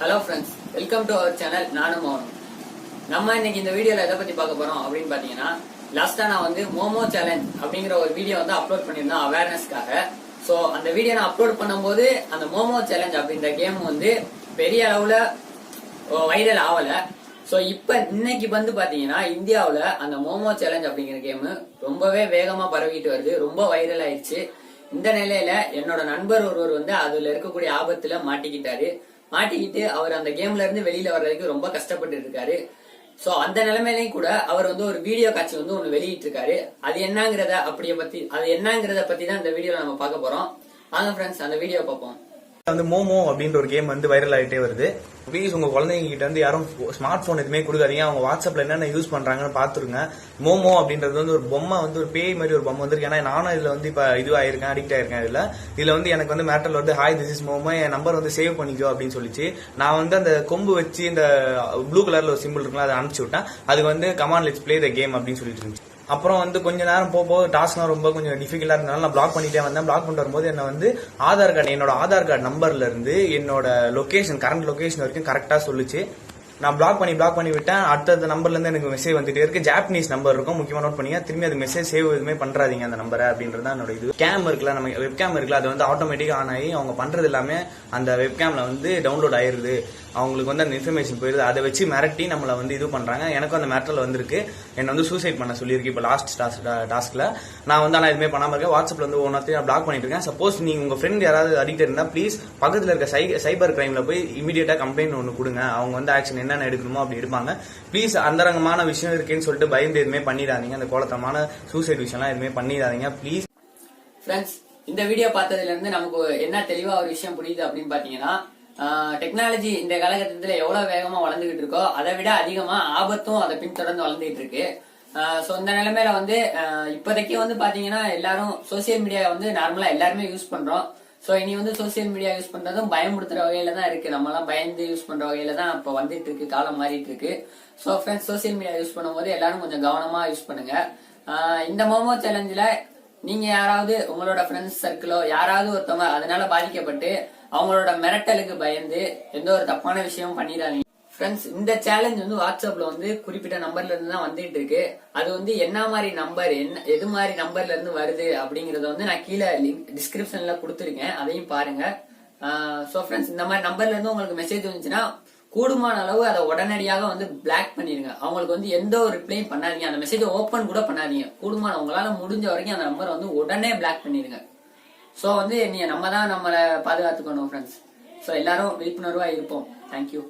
Hello friends welcome to our channel நானும் மோகன். நம்ம இன்னைக்கு இந்த வீடியோல எதை பத்தி பார்க்க போறோம் அப்படின்னு பாத்தீங்கன்னா லாஸ்டா நான் வந்து மோமோ சேலஞ்ச் அப்படிங்கிற ஒரு வீடியோ வந்து அப்லோட் பண்ணியிருந்தேன் அவேர்னஸ்க்காக சோ அந்த வீடியோ நான் அப்லோட் பண்ணும்போது அந்த மோமோ சேலஞ்ச் அப்படின்ற கேம் வந்து பெரிய அளவுல வைரல் ஆகல. சோ இப்ப இன்னைக்கு வந்து பாத்தீங்கன்னா இந்தியாவுல அந்த மோமோ சேலஞ்ச் அப்படிங்கிற கேம் ரொம்பவே வேகமா பரவிட்டு வருது ரொம்ப வைரல் ஆயிடுச்சு இந்த நிலையில என்னோட நண்பர் ஒருவர் வந்து அதுல இருக்கக்கூடிய ஆபத்துல மாட்டிக்கிட்டாரு. மாட்டிக்கிட்டு அவர் அந்த கேம்ல இருந்து வெளியில வர்றதுக்கு ரொம்ப கஷ்டப்பட்டு இருக்காரு. சோ அந்த நிலைமையிலையும் கூட அவர் வந்து ஒரு வீடியோ காட்சி வந்து ஒண்ணு வெளியிட்டு இருக்காரு அது என்னங்கிறத அப்படியே பத்தி அது என்னங்கிறத பத்தி தான் இந்த வீடியோல நம்ம பார்க்க போறோம். வாங்க ஃப்ரெண்ட்ஸ் அந்த வீடியோ பார்ப்போம். வந்து மோமோ அப்படின்ற ஒரு கேம் வந்து வைரல் ஆகிட்டே வருது. ப்ளீஸ் உங்க குழந்தைங்க கிட்ட வந்து யாரும் ஸ்மார்ட் போன் எதுவுமே கொடுக்காதீங்க. அவங்க வாட்ஸ்அப்ல என்னென்ன யூஸ் பண்றாங்கன்னு பாத்துருங்க மோமோ அப்படின்றது வந்து ஒரு பொம்மை வந்து ஒரு பேய் மாதிரி ஒரு பொம்மை வந்துருக்கு. ஏன்னா நானும் இதுல வந்து இப்ப இது ஆயிருக்கேன் அடிக்ட் ஆயிருக்கேன் இதுல. இதுல வந்து எனக்கு வந்து மேட்டர்ல வந்து ஹாய் திஸ் இஸ் மோமோ என் நம்பர் வந்து சேவ் பண்ணிக்கோ அப்படின்னு சொல்லிச்சு. நான் வந்து அந்த கொம்பு வச்சு இந்த ப்ளூ கலர்ல ஒரு சிம்பிள் இருக்குல்ல அதை அனுப்பிச்சு விட்டேன். அது வந்து come on let's play the game அப்படின்னு சொல்லிட்டு இருந்துச்சு. அப்புறம் வந்து கொஞ்ச நேரம் போக போக டாஸ்க்லாம் ரொம்ப கொஞ்சம் டிஃபிகல்ட்டா இருந்தனால நான் பிளாக் பண்ணிட்டே வந்தேன். பிளாக் பண்ணிட்டு வரும்போது என்ன வந்து ஆதார் கார்டு என்னோட ஆதார் கார்டு நம்பர்ல இருந்து என்னோட லொகேஷன் கரண்ட் லொகேஷன் வரைக்கும் கரெக்டா சொல்லுச்சு. நான் பிளாக் பண்ணி பிளாக் பண்ணி விட்டேன். அடுத்த நம்பர்ல இருந்து எனக்கு மெசேஜ் வந்துட்டே இருக்கு. ஜாப்பனீஸ் நம்பர் இருக்கும். முக்கியமா நோட் பண்ணிங்க. திரும்பி அது மெசேஜ் சேவ் எதுவுமே பண்றாதீங்க அந்த நம்பரை அப்படின்றது தான் என்னோட இது. கேம் இருக்குல்ல நம்ம வெப் கேம் இருக்குல்ல அது வந்து ஆட்டோமேட்டிக்கா ஆன் ஆகி அவங்க பண்றது எல்லாமே அந்த வெப் வந்து டவுன்லோட் ஆயிருது. அவங்களுக்கு வந்து அந்த இன்ஃபர்மேஷன் போயிருது. அதை வச்சு மிரட்டி நம்மளை வந்து இது பண்றாங்க. எனக்கும் அந்த மேட்டர்ல வந்திருக்கு. என்னை வந்து சூசைட் பண்ண சொல்லியிருக்கு இப்போ லாஸ்ட் டாஸ்க்ல நான் வந்து ஆனால் எதுவுமே பண்ணாம இருக்கேன். வாட்ஸ்அப்ல வந்து ஒன்றத்தையும் பிளாக் பண்ணிட்டு இருக்கேன். சப்போஸ் நீங்க உங்க ஃப்ரெண்ட் யாராவது அடிக்ட் இருந்தா ப்ளீஸ் பக்கத்துல இருக்க சை சைபர் கிரைம்ல போய் இமீடியட்டா கம்ப்ளைண்ட் ஒன்று கொடுங்க. அவங்க வந்து ஆக்ஷன் என்னென்ன எடுக்கணுமோ அப்படி எடுப்பாங்க. ப்ளீஸ் அந்தரங்கமான விஷயம் இருக்குன்னு சொல்லிட்டு பயந்து எதுவுமே பண்ணிடாதீங்க. அந்த கோலத்தமான சூசைட் விஷயம்லாம் எதுவுமே பண்ணிடாதீங்க. ப்ளீஸ் ஃப்ரெண்ட்ஸ் இந்த வீடியோ பார்த்ததுல இருந்து நமக்கு என்ன தெளிவா ஒரு விஷயம் புரியுது அப்படின்னு பாத்தீங்கன்னா டெக்னாலஜி இந்த காலகட்டத்துல எவ்வளவு வேகமா வளர்ந்துகிட்டு இருக்கோ அதை விட அதிகமா ஆபத்தும் அதை பின்தொடர்ந்து வளர்ந்துகிட்டு இருக்கு. ஸோ இந்த நிலைமையில வந்து இப்போதைக்கு வந்து பாத்தீங்கன்னா எல்லாரும் சோசியல் மீடியா வந்து நார்மலா எல்லாருமே யூஸ் பண்றோம். ஸோ இனி வந்து சோசியல் மீடியா யூஸ் பண்ணுறதும் பயமுடுத்துகிற வகையில தான் இருக்குது நம்மலாம் பயந்து யூஸ் பண்ணுற வகையில தான் இப்போ வந்துட்டு இருக்கு காலம் மாறிட்டு இருக்கு so friends social media use பண்ணும்போது எல்லாரும் கொஞ்சம் கவனமாக யூஸ் பண்ணுங்க. இந்த மோமோ சேலஞ்சில் நீங்கள் யாராவது உங்களோட ஃப்ரெண்ட்ஸ் சர்க்கிளோ யாராவது ஒருத்தவங்க அதனால பாதிக்கப்பட்டு அவங்களோட மிரட்டலுக்கு பயந்து எந்த ஒரு தப்பான விஷயமும் பண்ணிடாதீங்க. ஃப்ரெண்ட்ஸ் இந்த சேலஞ்ச் வந்து வாட்ஸ்அப்ல வந்து குறிப்பிட்ட நம்பர்ல இருந்து தான் வந்துட்டு இருக்கு. அது வந்து என்ன மாதிரி நம்பர் என்ன எது மாதிரி நம்பர்ல இருந்து வருது அப்படிங்கறத வந்து நான் கீழே லிங்க் டிஸ்கிரிப்ஷன்ல கொடுத்துருக்கேன். அதையும் பாருங்க. ஸோ ஃப்ரெண்ட்ஸ் இந்த மாதிரி நம்பர்ல இருந்து உங்களுக்கு மெசேஜ் வந்துச்சுன்னா கூடுமான அளவு அதை உடனடியாக வந்து பிளாக் பண்ணிருங்க. அவங்களுக்கு வந்து எந்த ஒரு ரிப்ளையும் பண்ணாதீங்க. அந்த மெசேஜ் ஓபன் கூட பண்ணாதீங்க. கூடுமான உங்களால முடிஞ்ச வரைக்கும் அந்த நம்பரை வந்து உடனே பிளாக் பண்ணிருங்க. ஸோ வந்து நீங்க நம்ம தான் நம்மளை பாதுகாத்துக்கணும் ஃப்ரெண்ட்ஸ் ஸோ எல்லாரும் விழிப்புணர்வா இருப்போம். தேங்க்யூ